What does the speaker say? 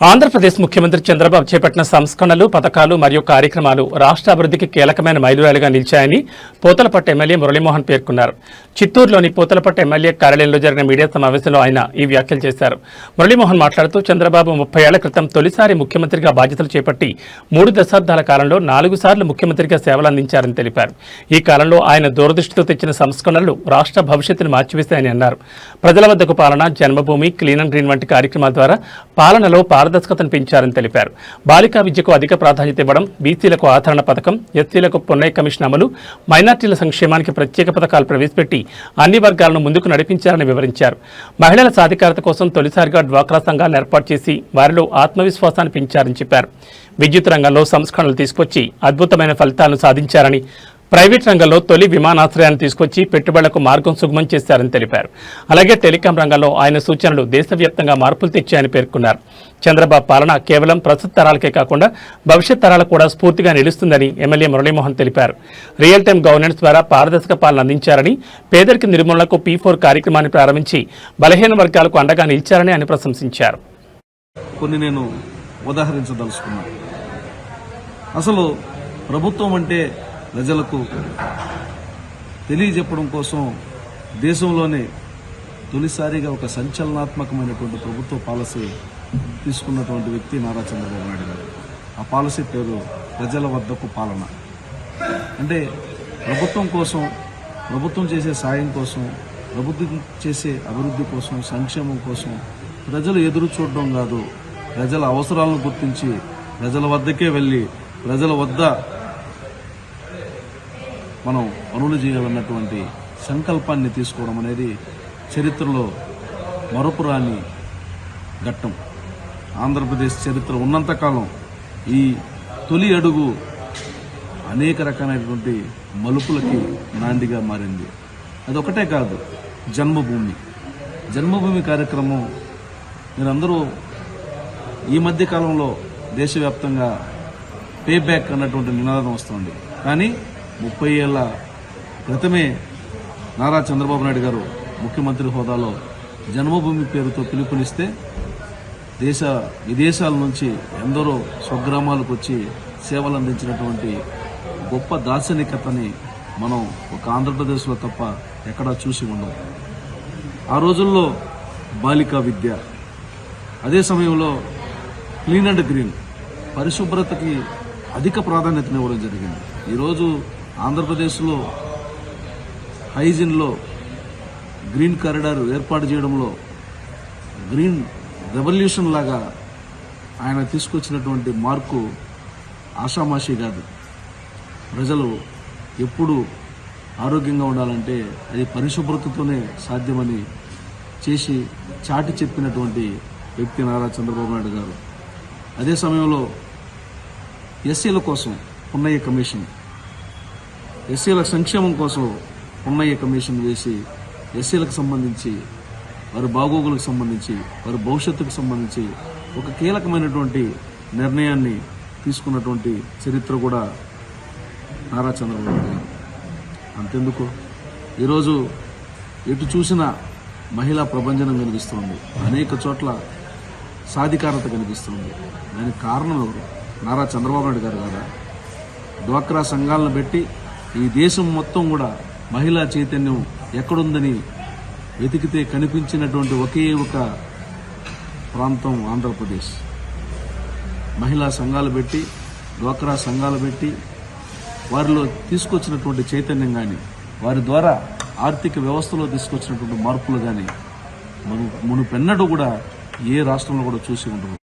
ఆంధ్రప్రదేశ్ ముఖ్యమంత్రి చంద్రబాబు చేపట్టిన సంస్కరణలు పథకాలు మరియు కార్యక్రమాలు రాష్ట్ర అభివృద్ధికి కీలకమైన మైలురాయిలుగా నిలిచాయని పోతలపట్టు ఎమ్మెల్యే మురళీమోహన్ పేర్కొన్నారు. చిత్తూరులోని పోతలపట్టు ఎమ్మెల్యే కార్యాలయంలో జరిగిన మీడియా సమావేశంలో ఆయన ఈ వ్యాఖ్యలు చేశారు. మురళీమోహన్ మాట్లాడుతూ చంద్రబాబు ముప్పై ఏళ్ళ క్రితం తొలిసారి ముఖ్యమంత్రిగా బాధ్యతలు చేపట్టి మూడు దశాబ్దాల కాలంలో నాలుగు సార్లు ముఖ్యమంత్రిగా సేవలు అందించారని తెలిపారు. ఈ కాలంలో ఆయన దూరదృష్టితో తెచ్చిన సంస్కరణలు రాష్ట్ర భవిష్యత్తును మార్చివేశాయని అన్నారు. ప్రజల వద్దకు పాలన జన్మభూమి క్లీన్ అండ్ గ్రీన్ వంటి కార్యక్రమాల ద్వారా పాలనలో పాల పారదర్శకతను పెంచారని తెలిపారు. బాలికా విద్యకు అధిక ప్రాధాన్యత ఇవ్వడం బీసీలకు ఆదరణ పథకం ఎస్సీలకు పునయ కమిషన్ అమలు మైనార్టీల సంక్షేమానికి ప్రత్యేక పథకాలు ప్రవేశపెట్టి అన్ని వర్గాలను ముందుకు నడిపించారని వివరించారు. మహిళల సాధికారత కోసం తొలిసారిగా డ్వాక్రా సంఘాలను ఏర్పాటు చేసి వారిలో ఆత్మవిశ్వాసాన్ని పెంచారని చెప్పారు. విద్యుత్ రంగంలో సంస్కరణలు తీసుకొచ్చి అద్భుతమైన ఫలితాలను సాధించారని ప్రైవేట్ రంగంలో తొలి విమానాశ్రయాన్ని తీసుకొచ్చి పెట్టుబడులకు మార్గం సుగమం చేశారని తెలిపారు. అలాగే టెలికాం రంగంలో ఆయన సూచనలు దేశవ్యాప్తంగా మార్పులు తెచ్చాయని పేర్కొన్నారు. చంద్రబాబు పాలన కేవలం ప్రస్తుత తరాలకే కాకుండా భవిష్యత్ తరాలకు కూడా స్ఫూర్తిగా నిలుస్తుందని ఎమ్మెల్యే మురళీమోహన్ తెలిపారు. రియల్ టైం గవర్నెన్స్ ద్వారా పారదర్శక పాలన అందించారని పేదరిక నిర్మూలనకు పీ ఫోర్ కార్యక్రమాన్ని ప్రారంభించి బలహీన వర్గాలకు అండగా నిలిచారని ఆయన ప్రశంసించారు. కొన్ని నేను ఉదాహరించదలుచుకున్నాను. అసలు ప్రభుత్వం అంటే ప్రజలకు తెలియజెప్పడం కోసం దేశంలోనే తొలిసారిగా ఒక సంచలనాత్మకమైనటువంటి ప్రభుత్వ పాలసీ తీసుకున్నటువంటి వ్యక్తి నారా చంద్రబాబు నాయుడు గారు. ఆ పాలసీ పేరు ప్రజల వద్దకు పాలన. అంటే ప్రభుత్వం కోసం ప్రభుత్వం చేసే సాయం కోసం ప్రభుత్వం చేసే అభివృద్ధి కోసం సంక్షేమం కోసం ప్రజలు ఎదురు చూడడం కాదు. ప్రజల అవసరాలను గుర్తించి ప్రజల వద్దకే వెళ్ళి ప్రజల వద్ద మనం పనులు చేయాలన్నటువంటి సంకల్పాన్ని తీసుకోవడం అనేది చరిత్రలో మరపురాని ఘట్టం. ఆంధ్రప్రదేశ్ చరిత్ర ఉన్నంతకాలం ఈ తొలి అడుగు అనేక రకాలైనటువంటి మలుపులకి నాందిగా మారింది. అదొకటే కాదు జన్మభూమి. జన్మభూమి కార్యక్రమం మీరందరూ ఈ మధ్య కాలంలో దేశవ్యాప్తంగా పే బ్యాక్ అన్నటువంటి నినాదం వస్తుంది. కానీ ముప్పై ఏళ్ళ క్రితమే నారా చంద్రబాబు నాయుడు గారు ముఖ్యమంత్రి హోదాలో జన్మభూమి పేరుతో పిలుపునిస్తే దేశ విదేశాల నుంచి ఎందరో స్వగ్రామాలకు వచ్చి సేవలు అందించినటువంటి గొప్ప దార్శనికతని మనం ఒక ఆంధ్రప్రదేశ్లో తప్ప ఎక్కడా చూసి ఉండం ఆ రోజుల్లో బాలికా విద్య అదే సమయంలో క్లీన్ అండ్ గ్రీన్ పరిశుభ్రతకి అధిక ప్రాధాన్యతనివ్వడం జరిగింది. ఈరోజు ఆంధ్రప్రదేశ్లో హైజిన్లో గ్రీన్ కారిడార్ ఏర్పాటు చేయడంలో గ్రీన్ రెవల్యూషన్ లాగా ఆయన తీసుకొచ్చినటువంటి మార్కు ఆషామాషి కాదు. ప్రజలు ఎప్పుడు ఆరోగ్యంగా ఉండాలంటే అది పరిశుభ్రతతోనే సాధ్యమని చేసి చాటి చెప్పినటువంటి వ్యక్తి నారా చంద్రబాబు నాయుడు గారు. అదే సమయంలో ఎస్సీల కోసం పున్నయ్య కమిషన్ ఎస్సీల సంక్షేమం కోసం పున్నయ్య కమిషన్ వేసి ఎస్సీలకు సంబంధించి వారి బాగోగులకు సంబంధించి వారి భవిష్యత్తుకు సంబంధించి ఒక కీలకమైనటువంటి నిర్ణయాన్ని తీసుకున్నటువంటి చరిత్ర కూడా నారా చంద్రబాబు గారు. అంతెందుకు? ఈరోజు ఎటు చూసినా మహిళా ప్రభంజనం కనిపిస్తుంది. అనేక చోట్ల సాధికారత కనిపిస్తుంది. దానికి కారణం ఎవరు? నారా చంద్రబాబు నాయుడు గారు కదా. డ్వాక్రా సంఘాలను పెట్టి ఈ దేశం మొత్తం కూడా మహిళా చైతన్యం ఎక్కడుందని వెతికితే కనిపించినటువంటి ఒకే ఒక ప్రాంతం ఆంధ్రప్రదేశ్. మహిళా సంఘాలు పెట్టి డ్వాక్రా సంఘాలు పెట్టి వారిలో తీసుకొచ్చినటువంటి చైతన్యం కానీ వారి ద్వారా ఆర్థిక వ్యవస్థలో తీసుకొచ్చినటువంటి మార్పులు కానీ మనం మునుపెన్నడూ కూడా ఏ రాష్ట్రంలో కూడా చూసి ఉండరు